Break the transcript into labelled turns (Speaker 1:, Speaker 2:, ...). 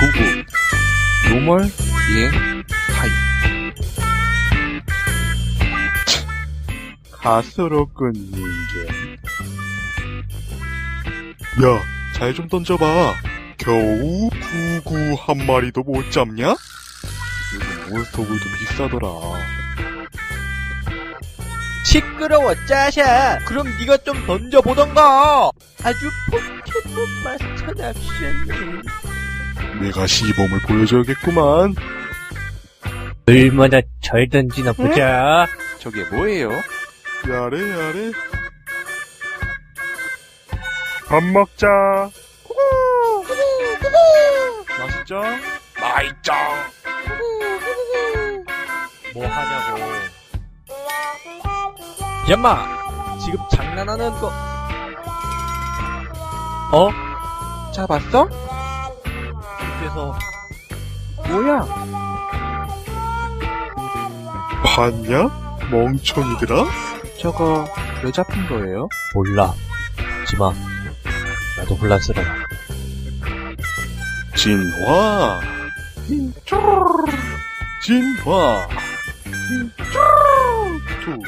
Speaker 1: 99 노멀 비행 하이
Speaker 2: 가스로 끊는 게. 야, 잘 좀 던져봐. 겨우 구구 한 마리도 못 잡냐? 요즘 몬스터볼도 비싸더라.
Speaker 3: 시끄러워 짜샤 그럼 네가 좀 던져보던가 아주 포켓몬 마스터답시네
Speaker 2: 내가 시범을 보여줘야겠구만.
Speaker 3: 얼마나 잘 던지나 보자
Speaker 1: 저게 뭐예요?
Speaker 2: 야래, 야래. 밥 먹자. 맛있죠? 맛있죠?
Speaker 3: 뭐 하냐고 야마 지금 장난하는 거 어?
Speaker 1: 잡았어?
Speaker 3: 그래서
Speaker 1: 뭐야?
Speaker 2: 봤냐? 멍청이들아?
Speaker 1: 저거 왜 잡힌 거예요?
Speaker 3: 몰라 하지마 나도 혼란스러워
Speaker 2: 진화. 진화. 투.